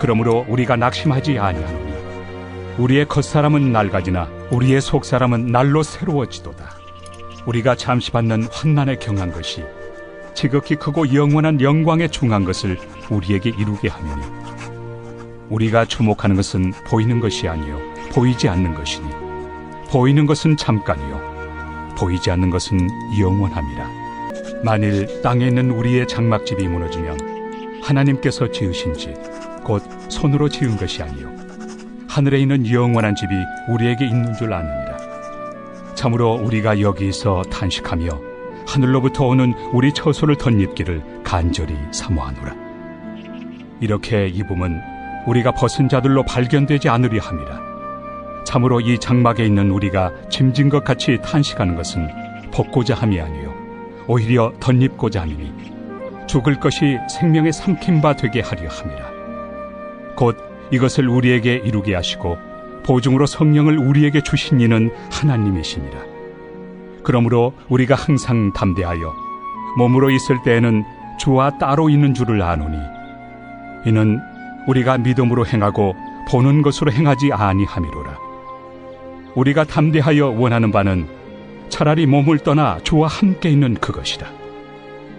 그러므로 우리가 낙심하지 아니하노니 우리의 겉사람은 낡아지나 우리의 속사람은 날로 새로워지도다. 우리가 잠시 받는 환난에 경한 것이 지극히 크고 영원한 영광에 중한 것을 우리에게 이루게 하느니 우리가 주목하는 것은 보이는 것이 아니요 보이지 않는 것이니. 보이는 것은 잠깐이요 보이지 않는 것은 영원함이라. 만일 땅에 있는 우리의 장막집이 무너지면 하나님께서 지으신 집 곧 손으로 지은 것이 아니요 하늘에 있는 영원한 집이 우리에게 있는 줄 아느니라 참으로 우리가 여기서 탄식하며 하늘로부터 오는 우리 처소를 덧입기를 간절히 사모하노라. 이렇게 입음은 우리가 벗은 자들로 발견되지 않으리 함이라. 참으로 이 장막에 있는 우리가 짐진 것 같이 탄식하는 것은 벗고자 함이 아니요 오히려 덧입고자 함이니 죽을 것이 생명의 삼킨 바 되게 하려 함이라. 곧 이것을 우리에게 이루게 하시고 보증으로 성령을 우리에게 주신 이는 하나님이시니라. 그러므로 우리가 항상 담대하여 몸으로 있을 때에는 주와 따로 있는 줄을 아노니 이는 우리가 믿음으로 행하고 보는 것으로 행하지 아니함이로라. 우리가 담대하여 원하는 바는 차라리 몸을 떠나 주와 함께 있는 그것이다.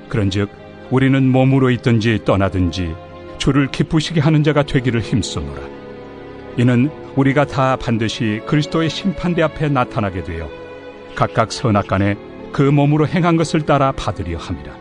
그런즉 우리는 몸으로 있든지 떠나든지 주를 기쁘시게 하는 자가 되기를 힘쓰노라. 이는 우리가 다 반드시 그리스도의 심판대 앞에 나타나게 되어 각각 선악간에 그 몸으로 행한 것을 따라 받으려 함이라.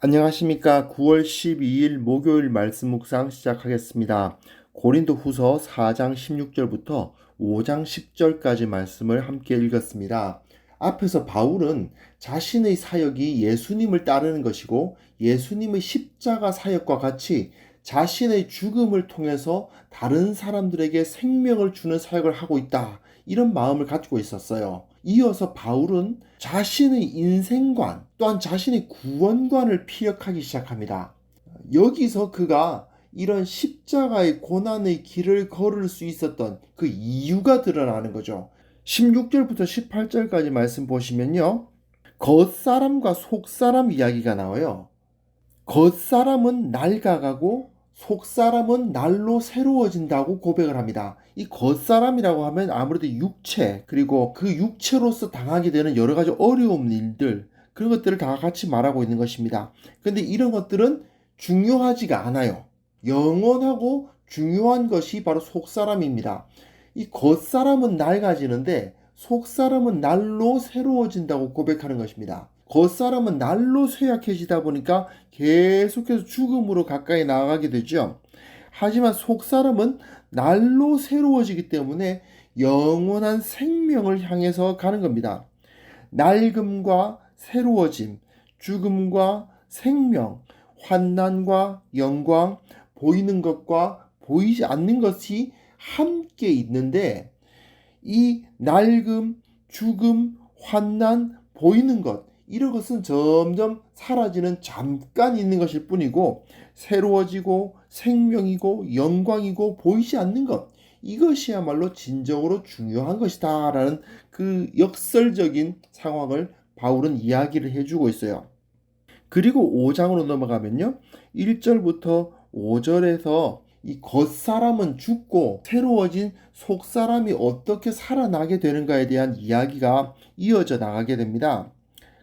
안녕하십니까. 9월 12일 목요일 말씀 묵상 시작하겠습니다. 고린도 후서 4장 16절부터 5장 10절까지 말씀을 함께 읽었습니다. 앞에서 바울은 자신의 사역이 예수님을 따르는 것이고 예수님의 십자가 사역과 같이 자신의 죽음을 통해서 다른 사람들에게 생명을 주는 사역을 하고 있다. 이런 마음을 가지고 있었어요. 이어서 바울은 자신의 인생관 또한 자신의 구원관을 피력하기 시작합니다. 여기서 그가 이런 십자가의 고난의 길을 걸을 수 있었던 그 이유가 드러나는 거죠. 16절부터 18절까지 말씀 보시면요. 겉사람과 속사람 이야기가 나와요. 겉사람은 낡아가고 속사람은 날로 새로워진다고 고백을 합니다. 이 겉사람이라고 하면 아무래도 육체, 그리고 그 육체로서 당하게 되는 여러 가지 어려운 일들, 그런 것들을 다 같이 말하고 있는 것입니다. 근데 이런 것들은 중요하지가 않아요. 영원하고 중요한 것이 바로 속사람입니다. 이 겉사람은 낡아지는데 속사람은 날로 새로워진다고 고백하는 것입니다. 겉사람은 날로 쇠약해지다 보니까 계속해서 죽음으로 가까이 나아가게 되죠. 하지만 속사람은 날로 새로워지기 때문에 영원한 생명을 향해서 가는 겁니다. 낡음과 새로워짐, 죽음과 생명, 환난과 영광, 보이는 것과 보이지 않는 것이 함께 있는데 이 낡음, 죽음, 환난, 보이는 것 이런 것은 점점 사라지는 잠깐 있는 것일 뿐이고 새로워지고 생명이고 영광이고 보이지 않는 것 이것이야말로 진정으로 중요한 것이다 라는 그 역설적인 상황을 바울은 이야기를 해주고 있어요. 그리고 5장으로 넘어가면요. 1절부터 5절에서 이 겉사람은 죽고 새로워진 속사람이 어떻게 살아나게 되는가에 대한 이야기가 이어져 나가게 됩니다.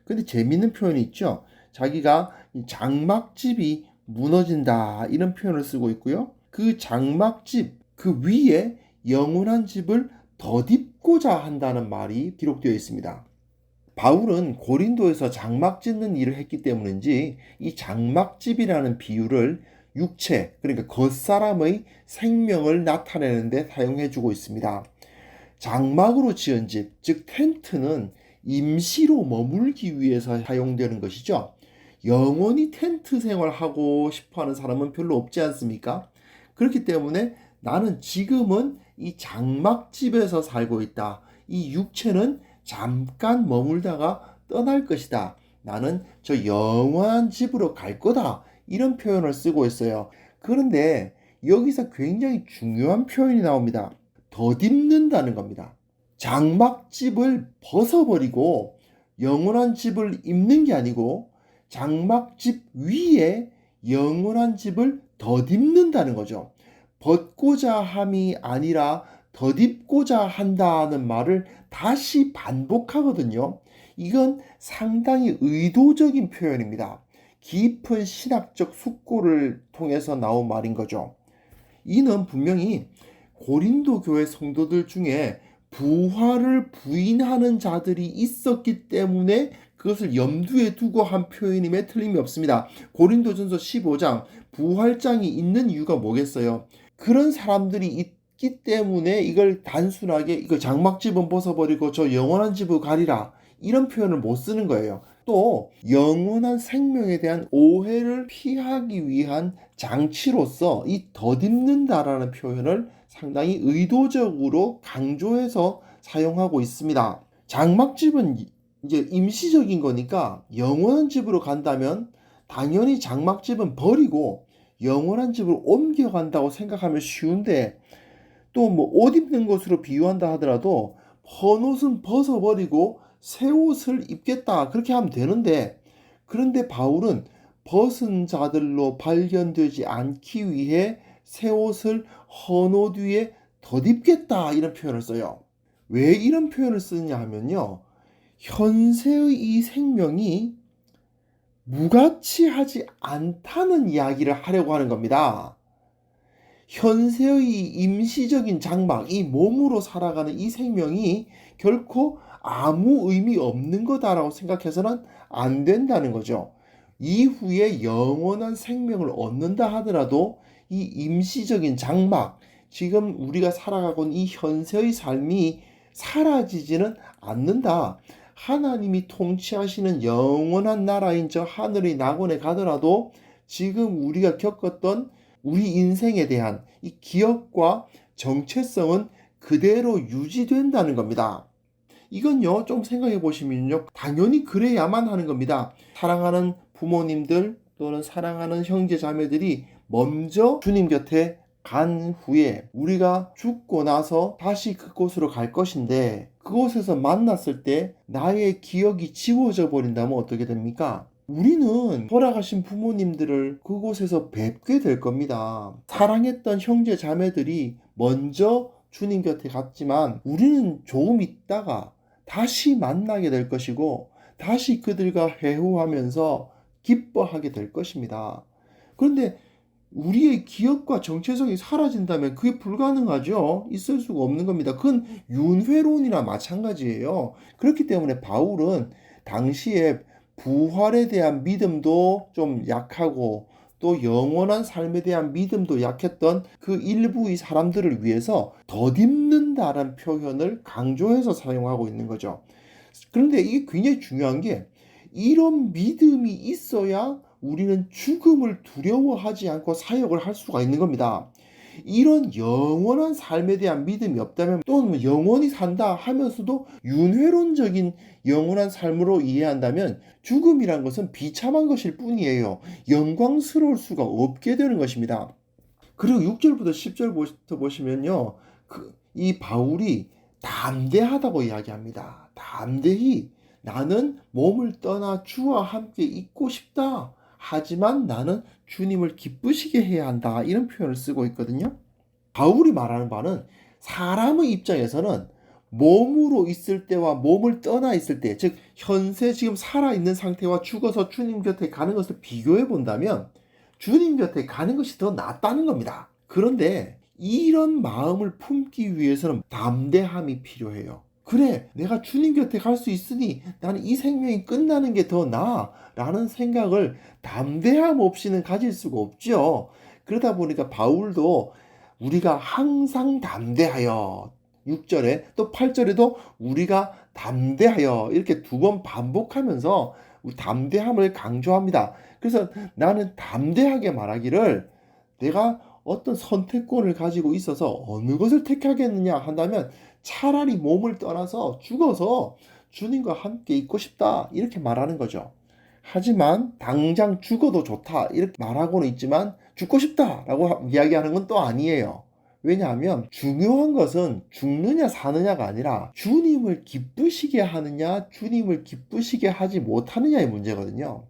근데 재밌는 표현이 있죠. 자기가 장막집이 무너진다 이런 표현을 쓰고 있고요. 그 장막집 그 위에 영원한 집을 덧입고자 한다는 말이 기록되어 있습니다. 바울은 고린도에서 장막 짓는 일을 했기 때문인지 이 장막집이라는 비유를 육체 그러니까 겉사람의 생명을 나타내는 데 사용해 주고 있습니다. 장막으로 지은 집, 즉 텐트는 임시로 머물기 위해서 사용되는 것이죠. 영원히 텐트 생활하고 싶어 하는 사람은 별로 없지 않습니까? 그렇기 때문에 나는 지금은 이 장막집에서 살고 있다. 이 육체는 잠깐 머물다가 떠날 것이다. 나는 저 영원한 집으로 갈 거다. 이런 표현을 쓰고 있어요. 그런데 여기서 굉장히 중요한 표현이 나옵니다. 덧입는다는 겁니다. 장막집을 벗어버리고 영원한 집을 입는 게 아니고 장막집 위에 영원한 집을 덧입는다는 거죠. 벗고자 함이 아니라 덧입고자 한다는 말을 다시 반복하거든요. 이건 상당히 의도적인 표현입니다. 깊은 신학적 숙고를 통해서 나온 말인 거죠. 이는 분명히 고린도 교회 성도들 중에 부활을 부인하는 자들이 있었기 때문에 그것을 염두에 두고 한 표현임에 틀림이 없습니다. 고린도전서 15장 부활장이 있는 이유가 뭐겠어요? 그런 사람들이 있기 때문에 이걸 단순하게 이거 장막 집은 벗어버리고 저 영원한 집을 가리라 이런 표현을 못 쓰는 거예요. 또 영원한 생명에 대한 오해를 피하기 위한 장치로서 이 덧입는다라는 표현을 상당히 의도적으로 강조해서 사용하고 있습니다. 장막집은 이제 임시적인 거니까 영원한 집으로 간다면 당연히 장막집은 버리고 영원한 집으로 옮겨간다고 생각하면 쉬운데 또 뭐 옷 입는 것으로 비유한다 하더라도 헌 옷은 벗어버리고 새 옷을 입겠다 그렇게 하면 되는데 그런데 바울은 벗은 자들로 발견되지 않기 위해 새 옷을 헌옷 위에 덧입겠다 이런 표현을 써요. 왜 이런 표현을 쓰느냐 하면요. 현세의 이 생명이 무가치하지 않다는 이야기를 하려고 하는 겁니다. 현세의 임시적인 장막, 이 몸으로 살아가는 이 생명이 결코 아무 의미 없는 거다라고 생각해서는 안 된다는 거죠. 이후에 영원한 생명을 얻는다 하더라도 이 임시적인 장막, 지금 우리가 살아가고 있는 이 현세의 삶이 사라지지는 않는다. 하나님이 통치하시는 영원한 나라인 저 하늘의 낙원에 가더라도 지금 우리가 겪었던 우리 인생에 대한 이 기억과 정체성은 그대로 유지된다는 겁니다. 이건요, 좀 생각해 보시면요, 당연히 그래야만 하는 겁니다. 사랑하는 부모님들 또는 사랑하는 형제 자매들이 먼저 주님 곁에 간 후에 우리가 죽고 나서 다시 그곳으로 갈 것인데 그곳에서 만났을 때 나의 기억이 지워져 버린다면 어떻게 됩니까? 우리는 돌아가신 부모님들을 그곳에서 뵙게 될 겁니다. 사랑했던 형제 자매들이 먼저 주님 곁에 갔지만 우리는 조금 있다가 다시 만나게 될 것이고 다시 그들과 회후하면서 기뻐하게 될 것입니다. 그런데 우리의 기억과 정체성이 사라진다면 그게 불가능하죠. 있을 수가 없는 겁니다. 그건 윤회론이나 마찬가지예요. 그렇기 때문에 바울은 당시에 부활에 대한 믿음도 좀 약하고 또 영원한 삶에 대한 믿음도 약했던 그 일부의 사람들을 위해서 덧입는다는 표현을 강조해서 사용하고 있는 거죠. 그런데 이게 굉장히 중요한 게 이런 믿음이 있어야 우리는 죽음을 두려워하지 않고 사역을 할 수가 있는 겁니다. 이런 영원한 삶에 대한 믿음이 없다면 또는 뭐 영원히 산다 하면서도 윤회론적인 영원한 삶으로 이해한다면 죽음이란 것은 비참한 것일 뿐이에요. 영광스러울 수가 없게 되는 것입니다. 그리고 6절부터 10절부터 보시면요. 그, 이 바울이 담대하다고 이야기합니다. 담대히 나는 몸을 떠나 주와 함께 있고 싶다. 하지만 나는 주님을 기쁘시게 해야 한다. 이런 표현을 쓰고 있거든요. 바울이 말하는 바는 사람의 입장에서는 몸으로 있을 때와 몸을 떠나 있을 때, 즉, 현세 지금 살아있는 상태와 죽어서 주님 곁에 가는 것을 비교해 본다면 주님 곁에 가는 것이 더 낫다는 겁니다. 그런데 이런 마음을 품기 위해서는 담대함이 필요해요. 그래, 내가 주님 곁에 갈 수 있으니 나는 이 생명이 끝나는 게 더 나아. 라는 생각을 담대함 없이는 가질 수가 없죠. 그러다 보니까 바울도 우리가 항상 담대하여 6절에 또 8절에도 우리가 담대하여 이렇게 두 번 반복하면서 담대함을 강조합니다. 그래서 나는 담대하게 말하기를 내가 어떤 선택권을 가지고 있어서 어느 것을 택하겠느냐 한다면 차라리 몸을 떠나서 죽어서 주님과 함께 있고 싶다. 이렇게 말하는 거죠. 하지만 당장 죽어도 좋다. 이렇게 말하고는 있지만 죽고 싶다라고 이야기하는 건 또 아니에요. 왜냐하면 중요한 것은 죽느냐 사느냐가 아니라 주님을 기쁘시게 하느냐, 주님을 기쁘시게 하지 못하느냐의 문제거든요.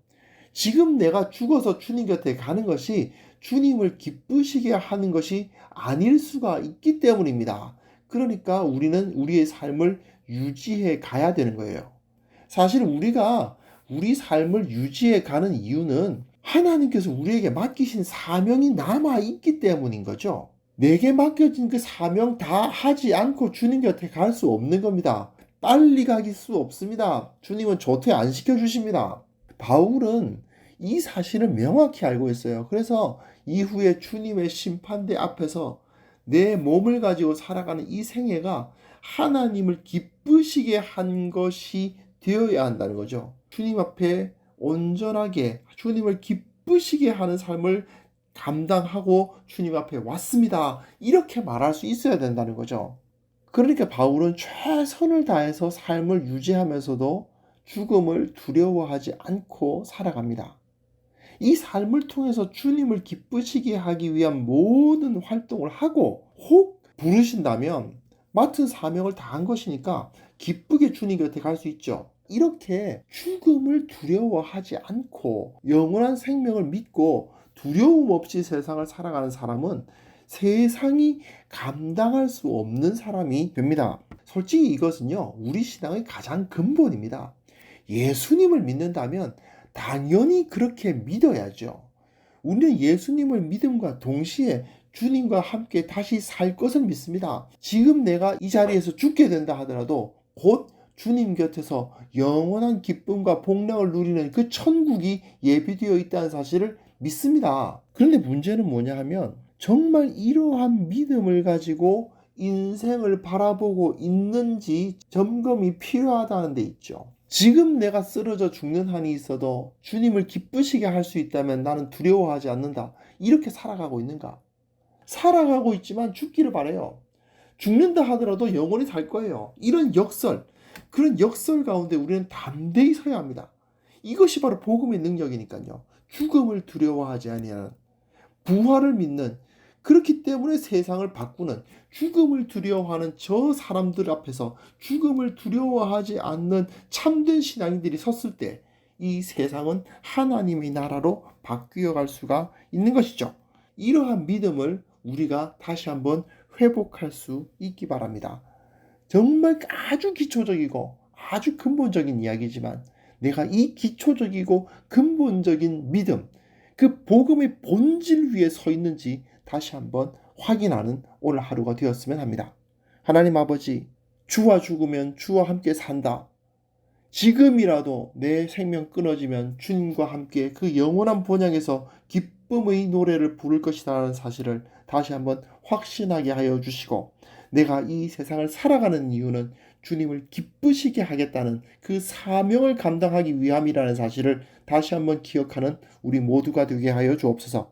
지금 내가 죽어서 주님 곁에 가는 것이 주님을 기쁘시게 하는 것이 아닐 수가 있기 때문입니다. 그러니까 우리는 우리의 삶을 유지해 가야 되는 거예요. 사실 우리가 우리 삶을 유지해 가는 이유는 하나님께서 우리에게 맡기신 사명이 남아 있기 때문인 거죠. 내게 맡겨진 그 사명 다 하지 않고 주님 곁에 갈 수 없는 겁니다. 빨리 가길 수 없습니다. 주님은 조퇴 안 시켜주십니다. 바울은 이 사실을 명확히 알고 있어요. 그래서 이후에 주님의 심판대 앞에서 내 몸을 가지고 살아가는 이 생애가 하나님을 기쁘시게 한 것이 되어야 한다는 거죠. 주님 앞에 온전하게 주님을 기쁘시게 하는 삶을 감당하고 주님 앞에 왔습니다. 이렇게 말할 수 있어야 된다는 거죠. 그러니까 바울은 최선을 다해서 삶을 유지하면서도 죽음을 두려워하지 않고 살아갑니다. 이 삶을 통해서 주님을 기쁘시게 하기 위한 모든 활동을 하고 혹 부르신다면 맡은 사명을 다한 것이니까 기쁘게 주님 곁에 갈 수 있죠. 이렇게 죽음을 두려워하지 않고 영원한 생명을 믿고 두려움 없이 세상을 살아가는 사람은 세상이 감당할 수 없는 사람이 됩니다. 솔직히 이것은요, 우리 신앙의 가장 근본입니다. 예수님을 믿는다면 당연히 그렇게 믿어야죠. 우리는 예수님을 믿음과 동시에 주님과 함께 다시 살 것을 믿습니다. 지금 내가 이 자리에서 죽게 된다 하더라도 곧 주님 곁에서 영원한 기쁨과 복락을 누리는 그 천국이 예비되어 있다는 사실을 믿습니다. 그런데 문제는 뭐냐 하면 정말 이러한 믿음을 가지고 인생을 바라보고 있는지 점검이 필요하다는 데 있죠. 지금 내가 쓰러져 죽는 한이 있어도 주님을 기쁘시게 할 수 있다면 나는 두려워하지 않는다. 이렇게 살아가고 있는가? 살아가고 있지만 죽기를 바래요. 죽는다 하더라도 영원히 살 거예요. 이런 역설, 그런 역설 가운데 우리는 담대히 서야 합니다. 이것이 바로 복음의 능력이니까요. 죽음을 두려워하지 아니하는 부활을 믿는 그렇기 때문에 세상을 바꾸는 죽음을 두려워하는 저 사람들 앞에서 죽음을 두려워하지 않는 참된 신앙인들이 섰을 때 이 세상은 하나님의 나라로 바뀌어 갈 수가 있는 것이죠. 이러한 믿음을 우리가 다시 한번 회복할 수 있기 바랍니다. 정말 아주 기초적이고 아주 근본적인 이야기지만 내가 이 기초적이고 근본적인 믿음, 그 복음의 본질 위에 서 있는지 다시 한번 확인하는 오늘 하루가 되었으면 합니다. 하나님 아버지, 주와 죽으면 주와 함께 산다. 지금이라도 내 생명 끊어지면 주님과 함께 그 영원한 본향에서 기쁨의 노래를 부를 것이라는 사실을 다시 한번 확신하게 하여 주시고 내가 이 세상을 살아가는 이유는 주님을 기쁘시게 하겠다는 그 사명을 감당하기 위함이라는 사실을 다시 한번 기억하는 우리 모두가 되게 하여 주옵소서.